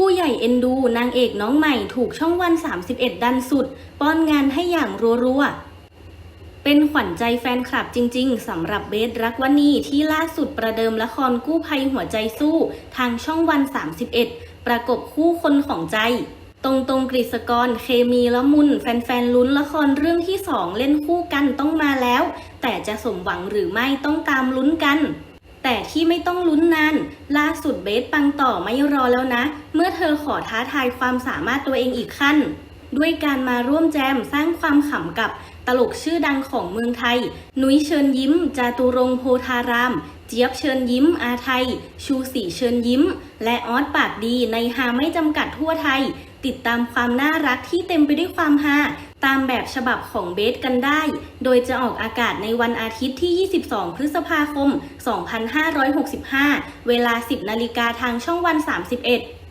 ผู้ใหญ่เอ็นดูนางเอกน้องใหม่ถูกช่องวัน 31 ดันสุด ป้อนงานให้อย่างรัวๆ เป็นขวัญใจแฟนคลับจริงๆสำหรับเบสรักวณีที่ล่าสุดประเดิมละครกู้ภัยหัวใจสู้ ทางช่องวัน 31 ประกบคู่คนของใจ ตรงตรงกฤษกรเคมีละมุน แฟนๆลุ้นละครเรื่องที่สองเล่นคู่กันต้องมาแล้ว แต่จะสมหวังหรือไม่ต้องตามลุ้นกัน แต่ที่ไม่ต้องลุ้นนานล่าสุดเบสปังต่อไม่รอแล้วนะ เมื่อเธอขอท้าทายความสามารถตัวเองอีกขั้น ด้วยการมาร่วมแจมสร้างความขำกับตลกชื่อดังของเมืองไทย นุ้ยเชิญยิ้ม จาตุรงโพธาราม เจี๊ยบเชิญยิ้ม อาไทย ชูศรีเชิญยิ้ม และออสปากดีในฮาไม่จำกัดทั่วไทย ติดตามความน่ารักที่เต็มไปด้วยความฮา ตามแบบฉบับของเบสกันได้ โดยจะออกอากาศในวันอาทิตย์ที่ 22 พฤษภาคม 2565 เวลา 10 นาฬิกาทางช่องวัน 31